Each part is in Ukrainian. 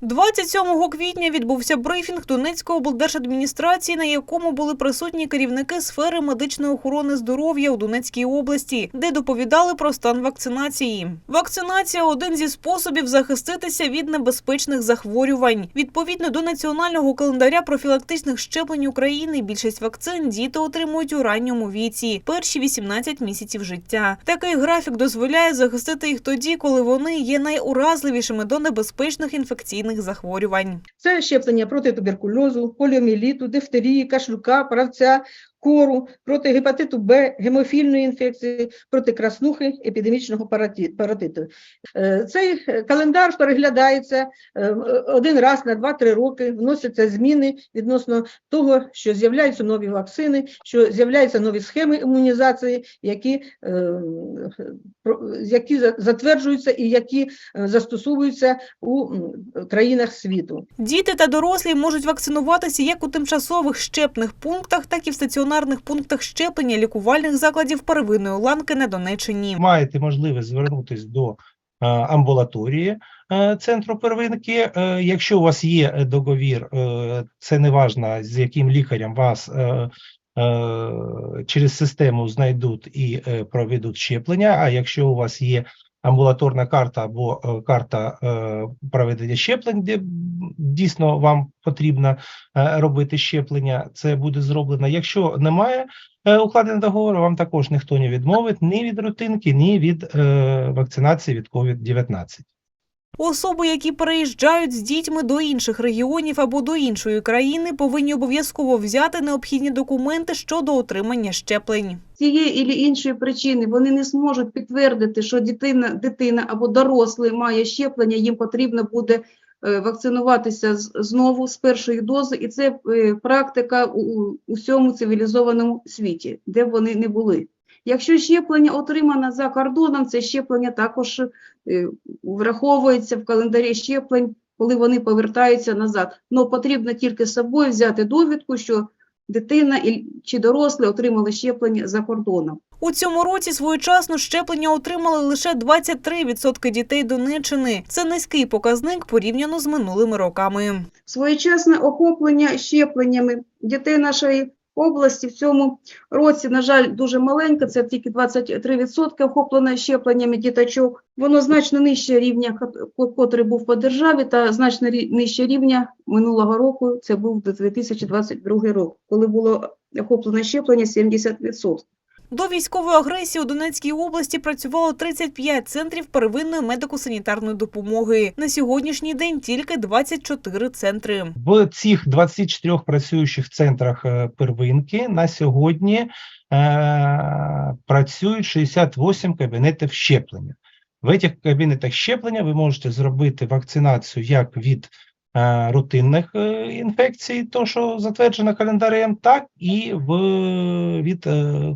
27 квітня відбувся брифінг Донецької облдержадміністрації, на якому були присутні керівники сфери медичної охорони здоров'я у Донецькій області, де доповідали про стан вакцинації. Вакцинація один зі способів захиститися від небезпечних захворювань. Відповідно до національного календаря профілактичних щеплень України, більшість вакцин діти отримують у ранньому віці, перші 18 місяців життя. Такий графік дозволяє захистити їх тоді, коли вони є найуразливішими до небезпечних інфекційних захворювань. Це щеплення проти туберкульозу, поліоміеліту, дифтерії, кашлюка, правця, кору, проти гепатиту Б, гемофільної інфекції, проти краснухи, епідемічного паротиту. Е, Цей е, календар переглядається е, один раз на 2-3 роки, вносяться зміни відносно того, що з'являються нові вакцини, що з'являються нові схеми імунізації, які, які за- затверджуються і які застосовуються у країнах світу. Діти та дорослі можуть вакцинуватися як у тимчасових щепних пунктах, так і в стаціонарних пунктах щеплення лікувальних закладів первинної ланки на Донеччині. маєте можливість звернутися до е, амбулаторії е, центру первинки. Е, Якщо у вас є договір, це не важно, з яким лікарем вас через систему знайдуть і проведуть щеплення. А якщо у вас є амбулаторна карта або е, карта е, проведення щеплень, де дійсно вам потрібно е, робити щеплення, це буде зроблено. Якщо немає укладеного договору, вам також ніхто не відмовить ні від рутинки, ні від вакцинації від COVID-19. Особи, які переїжджають з дітьми до інших регіонів або до іншої країни, повинні обов'язково взяти необхідні документи щодо отримання щеплень. цієї або іншої причини вони не зможуть підтвердити, що дитина, дитина або дорослий має щеплення, їм потрібно буде е, вакцинуватися знову з першої дози, і це е, практика у у усьому цивілізованому світі, де б вони не були. Якщо щеплення отримано за кордоном, це щеплення також е, враховується в календарі щеплень, коли вони повертаються назад. Но потрібно тільки з собою взяти довідку, що дитина чи дорослий отримали щеплення за кордоном. У цьому році своєчасно щеплення отримали лише 23% дітей Донеччини. Це низький показник порівняно з минулими роками. Своєчасне охоплення щепленнями дітей нашої області в цьому році, на жаль, дуже маленька, це тільки 23% охоплено щепленнями діточок. Воно значно нижче рівня, котрий був по державі, та значно нижче рівня минулого року, це був 2022 рік, коли було охоплено щеплення 70%. До військової агресії у Донецькій області працювало 35 центрів первинної медико-санітарної допомоги. На сьогоднішній день тільки 24 центри. В цих 24 працюючих центрах е, первинки на сьогодні е, працюють 68 кабінетів щеплення. В цих кабінетах щеплення ви можете зробити вакцинацію як від рутинних е, інфекцій, то що затверджено календарем, так і в, від е,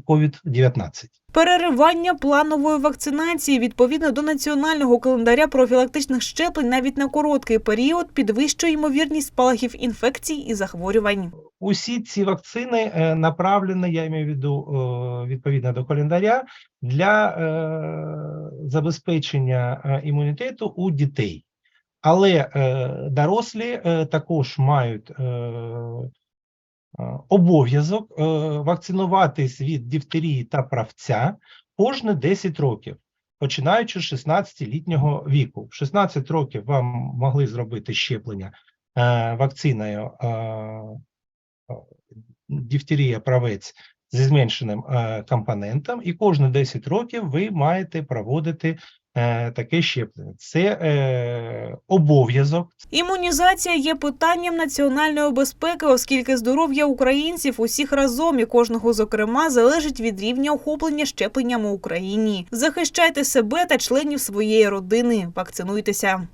COVID-19. Переривання планової вакцинації відповідно до національного календаря профілактичних щеплень навіть на короткий період підвищує ймовірність спалахів інфекцій і захворювань. Усі ці вакцини е, направлені, я маю в виду е, відповідно до календаря, для е, забезпечення е, імунітету у дітей. Але е, дорослі е, також мають е, обов'язок вакцинуватись від дифтерії та правця кожні 10 років, починаючи з 16-літнього віку. В 16 років вам могли зробити щеплення е, вакциною е, дифтерія правець зі зменшеним е, компонентом, і кожні 10 років ви маєте проводити таке щеплення. Це е, обов'язок, Імунізація є питанням національної безпеки, оскільки здоров'я українців усіх разом і кожного зокрема залежить від рівня охоплення щепленнями в Україні. Захищайте себе та членів своєї родини. Вакцинуйтеся.